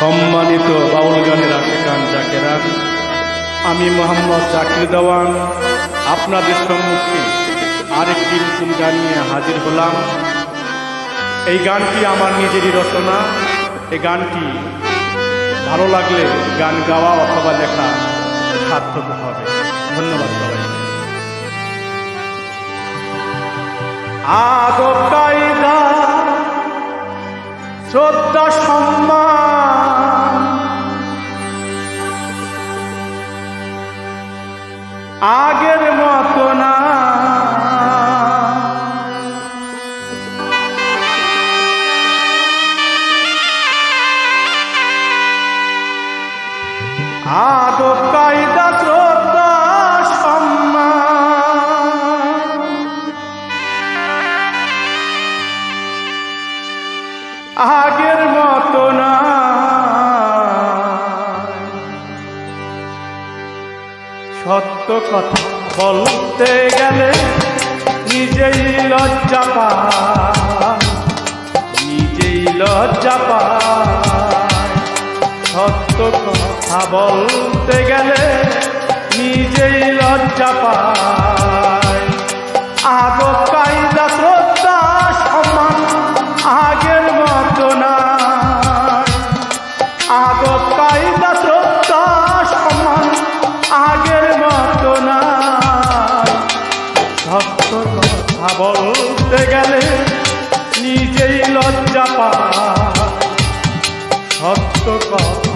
সম্মানিত বাউল গানের আশেকান জাকেরান আমি মোহাম্মদ জাকির দেওয়ান, আপনাদের সম্মুখে আরেকটি নতুন গান নিয়ে হাজির হলাম। এই গানটি আমার নিজেরই রচনা। এই গানটি ভালো লাগলে গান গাওয়া অথবা লেখা সার্থক হবে। ধন্যবাদ সবাই আদব কায়দা শ্রদ্ধা সম্মান আদব কায়দা শ্রদ্ধা সম্মান। আগের মতো না। সত্য কথা বলতে গেলে নিজেই লজ্জা পায়। নিজেই লজ্জা পায়। সত্য কথা বলতে গেলে নিজেই লজ্জা পায়। আদব কায়দা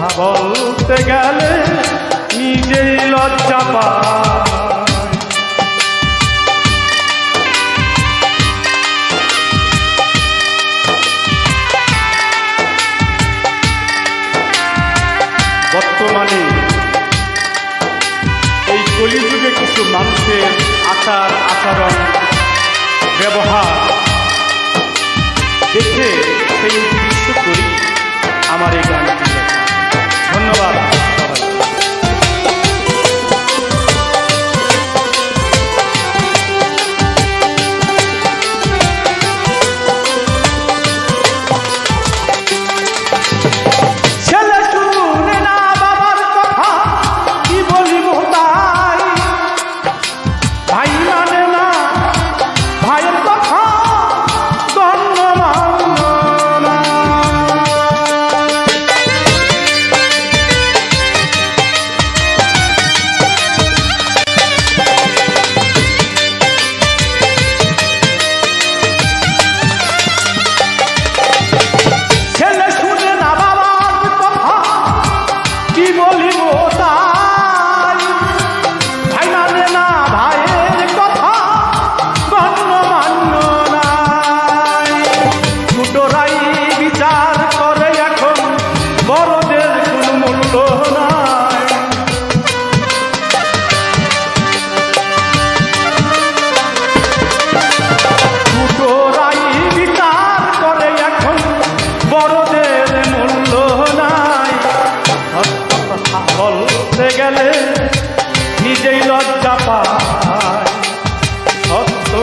কথা বলতে গেলে নিজেই লজ্জা পায়। বর্তমানে এই কলিযুগে কিছু মানুষের আচার আচরণ, ব্যবহার দেখে সেই উদ্দেশ্য করি আমার এই গানটি ধন্যবাদ।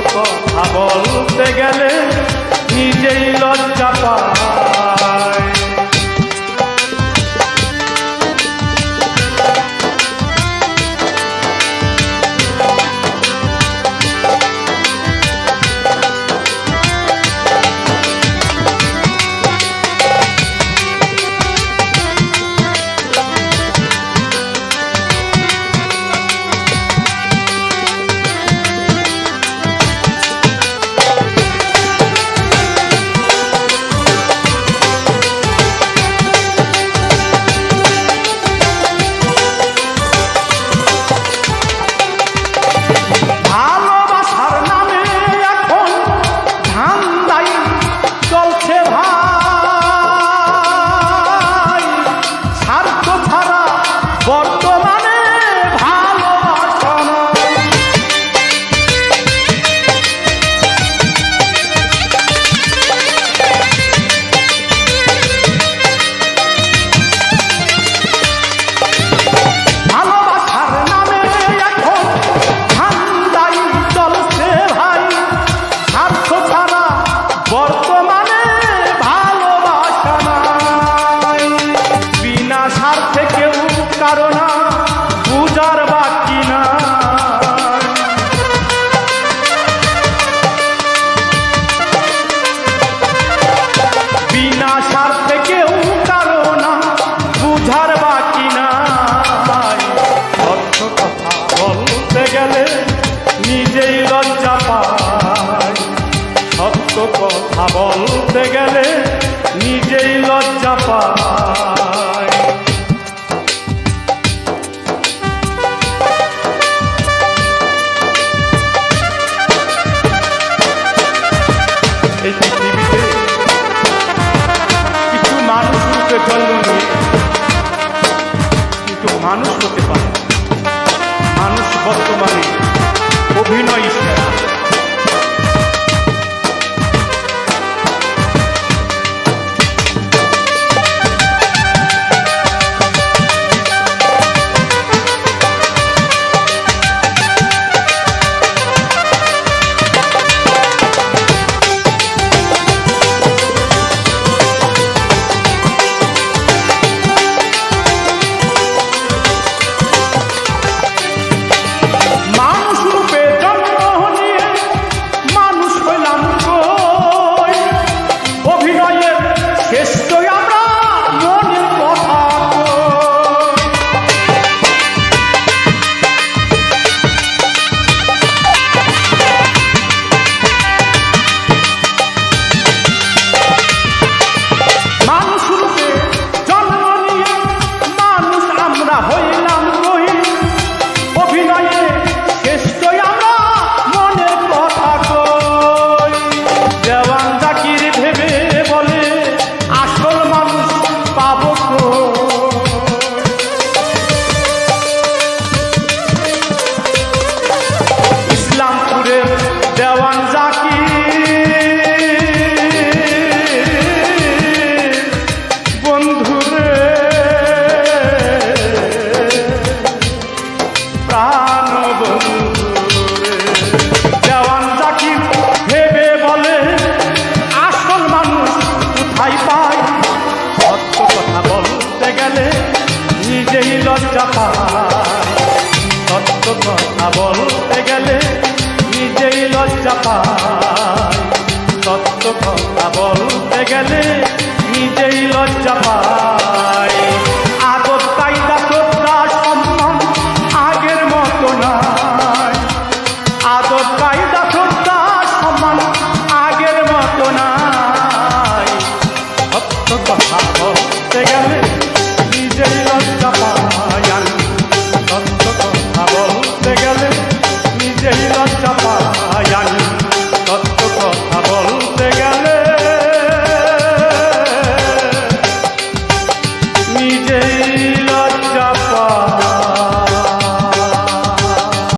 কথা বলতে গেলে নিজেই লজ্জা পায়। হতে গেলে নিজেই লজ্জা পা